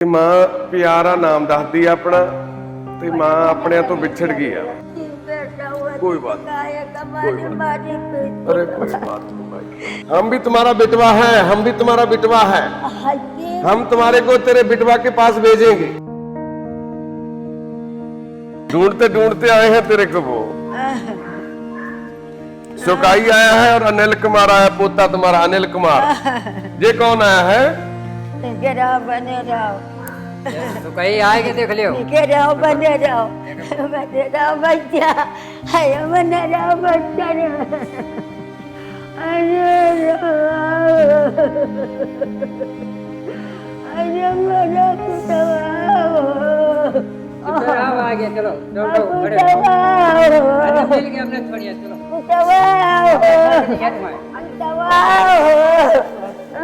ਤੇ ਮਾਂ ਪਿਆਰਾ ਨਾਮ ਦੱਸਦੀ ਆ ਆਪਣਾ ਤੇ ਮਾਂ ਆਪਣਿਆਂ ਤੋਂ ਵਿਛੜ ਗਈ ਆ कोई बात कोई बात अरे कोई बात नहीं भाई हम भी तुम्हारा बिटवा है हम भी तुम्हारा बिटवा है हम तुम्हारे को तेरे बिटवा के पास भेजेंगे ढूंढते ढूंढते आए हैं तेरे को वो सुकाई आया है और अनिल कुमार आया पोता तुम्हारा अनिल कुमार ये कौन आया है बने रहो तो તો કઈ આય કે દેખ લ્યો કે જાઓ બને જાઓ બને જાઓ બચ્ચા હે બને જાઓ બચ્ચા ને અરે અરે મને ચલો ચલો ચલો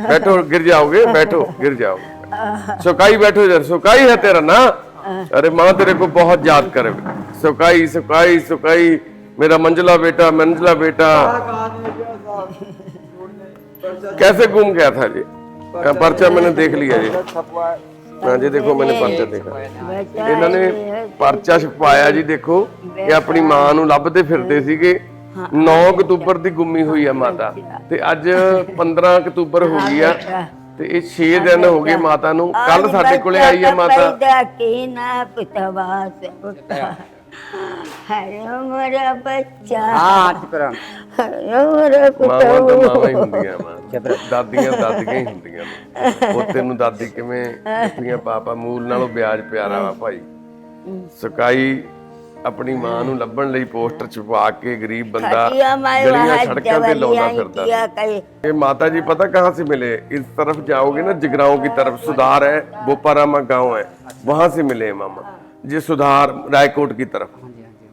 बैठो गिर जाओगे बैठो गिर जाओगे सुकाई बैठो इधर सुकाई है तेरा ना अरे माँ तेरे को बहुत याद करे सुकाई सुकाई सुकाई मेरा मंजला बेटा मंजला बेटा कैसे घूम गया था जी हाँ, पर्चा मैंने देख लिया जी छपवा हाँ जी देखो मैंने पर्चा देखा ਇਹਨਾਂ ਨੇ ਪਰਚਾ ਛਪਾਇਆ ਜੀ ਦੇਖੋ ਇਹ ਆਪਣੀ ਮਾਂ ਨੂੰ ਲੱਭਦੇ ਫਿਰਦੇ ਸੀਗੇ 9 ਅਕਤੂਬਰ ਦੀ ਗੁੰਮੀ ਹੋਈ ਆ ਮਾਤਾ। ਤੇ ਅੱਜ 15 ਅਕਤੂਬਰ ਹੋ ਗਈ ਆ। ਤੇ ਇਹ 6 ਦਿਨ ਹੋ ਗਏ ਮਾਤਾ ਨੂੰ। ਕੱਲ ਸਾਡੇ ਕੋਲੇ ਆਈ ਆ ਮਾਤਾ। ਦਾਦੀਆਂ ਦਾਦੀਆਂ ਹੁੰਦੀਆਂ ਨੇ। ਉਹ ਤੈਨੂੰ ਦਾਦੀ ਕਿਵੇਂ ਪਾਪਾ ਮੂਲ ਨਾਲੋਂ ਵਿਆਜ ਪਿਆਰਾ ਵਾ ਭਾਈ। ਸਕਾਈ ਆਪਣੀ ਮਾਂ ਨੂੰ ਲੱਭਣ ਲਈ ਪੋਸਟਰ ਛਪਵਾ ਕੇ ਗਰੀਬ ਬੰਦਾ खटिया माई ਗਲੀਆਂ वहाँ ਸੜਕਾਂ ਤੇ ਲਾਉਂਦਾ जवलियाँ ਫਿਰਦਾ किया कहीं ये माता जी पता कहाँ से मिले इस तरफ जाओगे ना जिगराओं की तरफ सुधार है बोपारामा गांव है वहां से मिले हैं मामा ये सुधार रायकोट की तरफ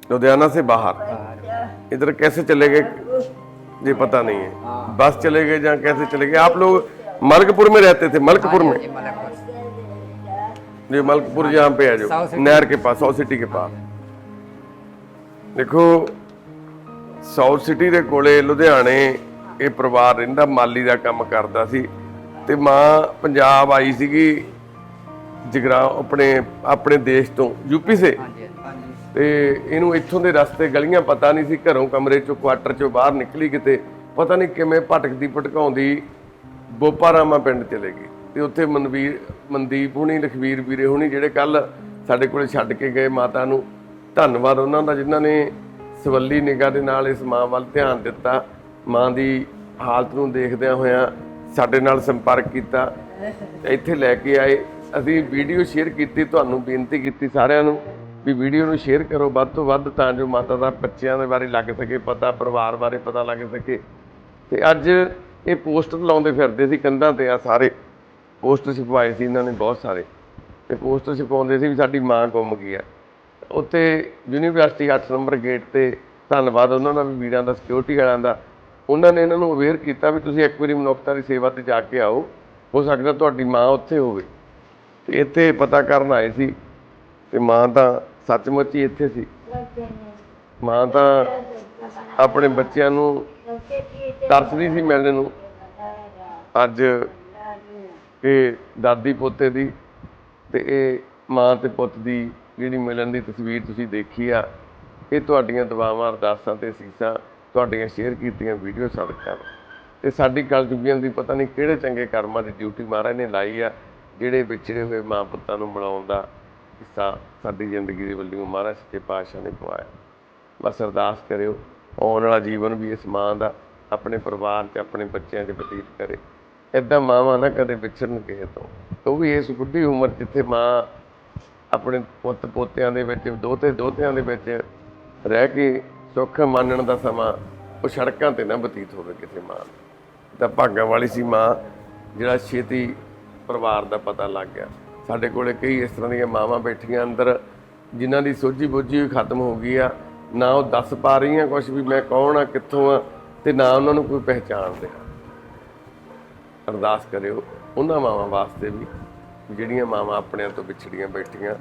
लुधियाना से बाहर इधर कैसे चले गए ये पता नहीं है बस चले गए जहाँ कैसे चले गए आप लोग मलकपुर में रहते थे मलकपुर में ये मलकपुर जहाँ पे है जो नहर के पास सौ सिटी के पास ਦੇਖੋ ਸਾਊਥ ਸਿਟੀ ਦੇ ਕੋਲੇ ਲੁਧਿਆਣੇ ਇਹ ਪਰਿਵਾਰ ਰਹਿੰਦਾ ਮਾਲੀ ਦਾ ਕੰਮ ਕਰਦਾ ਸੀ। ਤੇ ਮਾਂ ਪੰਜਾਬ ਆਈ ਸੀਗੀ ਜਗਰਾ ਆਪਣੇ ਆਪਣੇ ਦੇਸ਼ ਤੋਂ ਯੂਪੀ ਸੇ। ਤੇ ਇਹਨੂੰ ਇੱਥੋਂ ਦੇ ਰਸਤੇ ਗਲੀਆਂ ਪਤਾ ਨਹੀਂ ਸੀ ਘਰੋਂ ਕਮਰੇ ਚੋਂ ਕੁਆਟਰ ਚੋਂ ਬਾਹਰ ਨਿਕਲੀ ਕਿਤੇ। ਪਤਾ ਨਹੀਂ ਕਿਵੇਂ ਭਟਕਦੀ ਭਟਕਾਉਂਦੀ ਬੋਪਾਰਾਮਾ ਪਿੰਡ ਚਲੇ ਗਈ ਤੇ ਉੱਥੇ ਮਨਵੀਰ ਮਨਦੀਪ ਹੁਣੀ ਲਖਵੀਰ ਵੀਰੇ ਹੁਣੀ ਜਿਹੜੇ ਕੱਲ ਸਾਡੇ ਕੋਲੇ ਛੱਡ ਕੇ ਗਏ ਮਾਤਾ ਨੂੰ। ਧੰਨਵਾਦ ਉਹਨਾਂ ਦਾ ਜਿਨ੍ਹਾਂ ਨੇ ਸਵੱਲੀ ਨਿਗਾਹ ਦੇ ਨਾਲ ਇਸ ਮਾਂ ਵੱਲ ਧਿਆਨ ਦਿੱਤਾ, ਮਾਂ ਦੀ ਹਾਲਤ ਨੂੰ ਦੇਖਦਿਆਂ ਹੋਇਆਂ ਸਾਡੇ ਨਾਲ ਸੰਪਰਕ ਕੀਤਾ। ਇੱਥੇ ਲੈ ਕੇ ਆਏ। ਅਸੀਂ ਵੀਡੀਓ ਸ਼ੇਅਰ ਕੀਤੀ, ਤੁਹਾਨੂੰ ਬੇਨਤੀ ਕੀਤੀ ਸਾਰਿਆਂ ਨੂੰ ਵੀ ਵੀਡੀਓ ਨੂੰ ਸ਼ੇਅਰ ਕਰੋ। ਵੱਧ ਤੋਂ ਵੱਧ ਤਾਂ ਜੋ ਮਾਤਾ ਦਾ ਬੱਚਿਆਂ ਦੇ ਬਾਰੇ ਲੱਗ ਸਕੇ, ਪਤਾ ਪਰਿਵਾਰ ਬਾਰੇ ਪਤਾ ਲੱਗ ਸਕੇ। ਤੇ ਅੱਜ ਇਹ ਪੋਸਟਰ ਲਾਉਂਦੇ ਫਿਰਦੇ ਸੀ ਕੰਧਾਂ ਤੇ ਆ ਸਾਰੇ। ਪੋਸਟਰ ਛਪਵਾਏ ਸੀ ਇਹਨਾਂ ਨੇ ਬਹੁਤ ਸਾਰੇ। ਤੇ ਪੋਸਟਰ ਛਪਾਉਂਦੇ ਸੀ ਵੀ ਸਾਡੀ ਮਾਂ ਗੁੰਮ ਗਈ ਆ ਉੱਥੇ ਯੂਨੀਵਰਸਿਟੀ 8 ਨੰਬਰ ਗੇਟ ਤੇ ਧੰਨਵਾਦ, ਉਹਨਾਂ ਦਾ ਵੀ ਵੀਰਾਂ ਦਾ ਸਿਕਿਉਰਿਟੀ ਵਾਲਿਆਂ ਦਾ। ਉਹਨਾਂ ਨੇ ਇਹਨਾਂ ਨੂੰ ਅਵੇਅਰ ਕੀਤਾ ਵੀ ਤੁਸੀਂ ਇੱਕ ਵਾਰੀ ਮਨੁੱਖਤਾ ਦੀ ਸੇਵਾ ਤੇ ਜਾ ਕੇ ਆਓ, ਹੋ ਸਕਦਾ ਤੁਹਾਡੀ ਮਾਂ ਉੱਥੇ ਹੋਵੇ। ਤੇ ਇੱਥੇ ਪਤਾ ਕਰਨ ਆਏ ਸੀ ਤੇ ਮਾਂ ਤਾਂ ਸੱਚਮੁੱਚ ਹੀ ਇੱਥੇ ਸੀ। ਮਾਂ ਤਾਂ ਆਪਣੇ ਬੱਚਿਆਂ ਨੂੰ ਤਰਸਦੀ ਸੀ ਮਿਲਣ ਨੂੰ। ਅੱਜ ਇਹ ਦਾਦੀ ਪੋਤੇ ਦੀ ਤੇ ਇਹ ਮਾਂ ਤੇ ਪੁੱਤ ਦੀ ਜਿਹੜੀ ਮਿਲਣ ਦੀ ਤਸਵੀਰ ਤੁਸੀਂ ਦੇਖੀ ਆ, ਇਹ ਤੁਹਾਡੀਆਂ ਦੁਆਵਾਂ ਅਰਦਾਸਾਂ ਤੇ ਅਸੀਸਾਂ, ਤੁਹਾਡੀਆਂ ਸ਼ੇਅਰ ਕੀਤੀਆਂ ਵੀਡੀਓ ਸਦਕਾ ਵਾ। ਤੇ ਸਾਡੀ ਕਲਯੁਗੀਆਂ ਦੀ ਪਤਾ ਨਹੀਂ ਕਿਹੜੇ ਚੰਗੇ ਕਰਮਾਂ ਦੀ ਡਿਊਟੀ ਮਹਾਰਾਜ ਨੇ ਲਾਈ ਆ, ਜਿਹੜੇ ਵਿਛੜੇ ਹੋਏ ਮਾਂ ਪੁੱਤਾਂ ਨੂੰ ਮਿਲਾਉਣ ਦਾ ਹਿੱਸਾ ਸਾਡੀ ਜ਼ਿੰਦਗੀ ਦੇ ਵੱਲੋਂ ਮਹਾਰਾਜ ਸੱਚੇ ਪਾਤਸ਼ਾਹ ਨੇ ਪਵਾਇਆ। ਬਸ ਅਰਦਾਸ ਕਰਿਓ, ਆਉਣ ਵਾਲਾ ਜੀਵਨ ਵੀ ਇਸ ਮਾਂ ਦਾ, ਆਪਣੇ ਪਰਿਵਾਰ ਤੇ ਆਪਣੇ ਬੱਚਿਆਂ 'ਚ ਬਤੀਤ ਕਰੇ। ਏਦਾਂ ਮਾਵਾਂ ਨਾ ਕਦੇ ਵਿਛੜਨ ਕਿਸੇ ਤੋਂ। ਉਹ ਵੀ ਇਸ ਬੁੱਢੀ ਉਮਰ ਜਿੱਥੇ ਮਾਂ ਆਪਣੇ ਪੁੱਤ ਪੋਤਿਆਂ ਦੇ ਵਿੱਚ ਦੋਤੇ ਦੋਤਿਆਂ ਦੇ ਵਿੱਚ ਰਹਿ ਕੇ ਸੁੱਖ ਮਾਨਣ ਦਾ ਸਮਾਂ ਉਹ ਸੜਕਾਂ ਤੇ ਨਾ ਬਤੀਤ ਹੋਵੇ ਕਿਸੇ ਮਾਂ ਤਾਂ ਭਾਗਾਂ ਵਾਲੀ ਸੀ ਮਾਂ, ਜਿਹੜਾ ਛੇਤੀ ਪਰਿਵਾਰ ਦਾ ਪਤਾ ਲੱਗ ਗਿਆ। ਸਾਡੇ ਕੋਲੇ ਕਈ ਇਸ ਤਰ੍ਹਾਂ ਦੀਆਂ ਮਾਵਾਂ ਬੈਠੀਆਂ ਅੰਦਰ, ਜਿਨ੍ਹਾਂ ਦੀ ਸੋਝੀ ਬੋਝੀ ਵੀ ਖਤਮ ਹੋ ਗਈ ਆ। ਨਾ ਉਹ ਦੱਸ ਪਾ ਰਹੀਆਂ ਕੁਝ ਵੀ ਮੈਂ ਕੌਣ ਆ, ਕਿੱਥੋਂ ਆ, ਤੇ ਨਾ ਉਹਨਾਂ ਨੂੰ ਕੋਈ ਪਹਿਚਾਣ ਦੇ ਅਰਦਾਸ ਕਰਿਓ, ਉਹਨਾਂ ਮਾਵਾਂ ਵਾਸਤੇ ਵੀ ਜਿਹੜੀਆਂ ਮਾਵਾਂ ਆਪਣਿਆਂ ਤੋਂ ਵਿਛੜੀਆਂ ਬੈਠੀਆਂ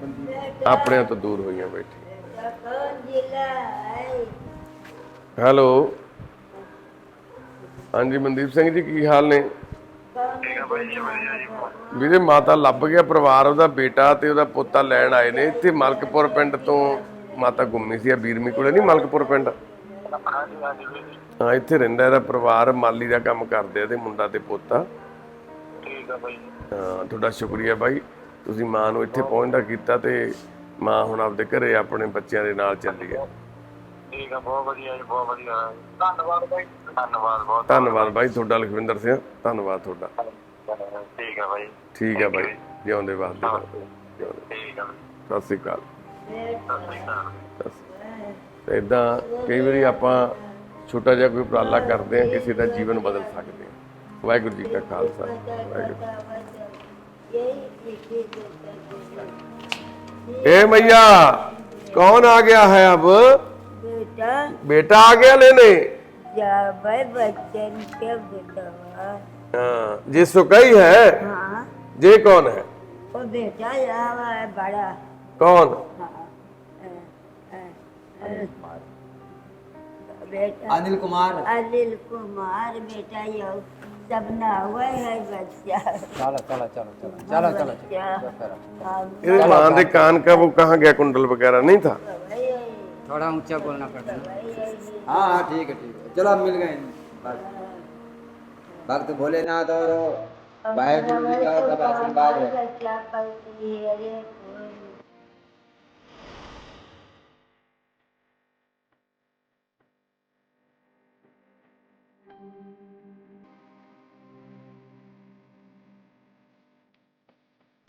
ਆਪਣਿਆਂ ਤੋਂ ਦੂਰ ਹੋਈਆਂ ਬੈਠੀਆਂ। ਹੈਲੋ। ਹਾਂਜੀ ਮਨਦੀਪ ਸਿੰਘ ਜੀ ਕੀ ਹਾਲ ਨੇ? ਵੀਰੇ ਮਾਤਾ ਲੱਭ ਗਿਆ ਪਰਿਵਾਰ ਉਹਦਾ ਬੇਟਾ ਤੇ ਉਹਦਾ ਪੋਤਾ ਲੈਣ ਆਏ ਨੇ। ਇੱਥੇ ਮਲਕਪੁਰ ਪਿੰਡ ਤੋਂ ਮਾਤਾ ਗੁੰਮੀ ਸੀ ਆ ਬੀਰਮੀ ਕੋਲੇ ਨਹੀਂ ਮਲਕਪੁਰ ਪਿੰਡ? ਹਾਂ ਇੱਥੇ ਰਹਿੰਦਾ ਇਹਦਾ ਪਰਿਵਾਰ ਮਾਲੀ ਦਾ ਕੰਮ ਕਰਦੇ ਆ ਤੇ ਮੁੰਡਾ ਤੇ ਪੋਤਾ। ਆ ਬਾਈ ਹਾਂ ਤੁਹਾਡਾ ਸ਼ੁਕਰੀਆ ਬਾਈ। ਤੁਸੀਂ ਮਾਂ ਨੂੰ ਇੱਥੇ ਪਹੁੰਚਦਾ ਕੀਤਾ ਤੇ ਮਾਂ ਹੁਣ ਆਪਦੇ ਘਰੇ ਆਪਣੇ ਬੱਚਿਆਂ ਦੇ ਨਾਲ ਚੱਲੀ ਹੈ ਠੀਕ ਆ ਬਹੁਤ ਵਧੀਆ ਜੀ ਬਹੁਤ ਵਧੀਆ। ਧੰਨਵਾਦ ਬਾਈ ਧੰਨਵਾਦ ਬਹੁਤ ਧੰਨਵਾਦ ਬਾਈ। ਤੁਹਾਡਾ ਲਖਵਿੰਦਰ ਸਿੰਘ ਧੰਨਵਾਦ ਤੁਹਾਡਾ। ਠੀਕ ਆ ਬਾਈ। ਠੀਕ ਹੈ ਬਾਈ ਜਿਉਂਦੇ ਵਾਸਤੇ। ਠੀਕ ਆ ਸਤਿ ਸ੍ਰੀ ਅਕਾਲ। ਸਤਿ ਸ਼੍ਰੀ ਅਕਾਲ। ਸਤਿ ਸ੍ਰੀ ਅਕਾਲ। ਤੇ ਇਦਾਂ ਕਈ ਵਾਰੀ ਆਪਾਂ ਛੋਟਾ ਜਿਹਾ ਕੋਈ ਉਪਰਾਲਾ ਕਰਦੇ ਆ ਕਿਸੇ ਦਾ ਜੀਵਨ ਬਦਲ ਸਕਦੇ ਆ ਵਾਹਿਗੁਰੂ ਜੀ ਕਾ ਖਾਲਸਾ ਵਾਹਿਗੁਰੂ ए मैया कौन आ गया है अब बेटा बेटा आ गया लेने जब बच्चन के बेटवा हाँ, ये सुकई है हाँ ये कौन है वो बेटा यहाँ है बड़ा कौन हाँ अ, अ, अ, बेटा अनिल कुमार अनिल कुमार बेटा ये सपना हुआ है बच्चा। चलो चलो चलो चलो चलो चलो बच्चा। हम इस माँ कान का वो कहाँ गया कुंडल वगैरह? नहीं था? थोड़ा ऊँचा बोलना पड़ता है हाँ हाँ ठीक है ठीक है। चलो अब मिल गए भक्त भोलेनाथ और वाहेगुरु जी का सब आशीर्वाद है।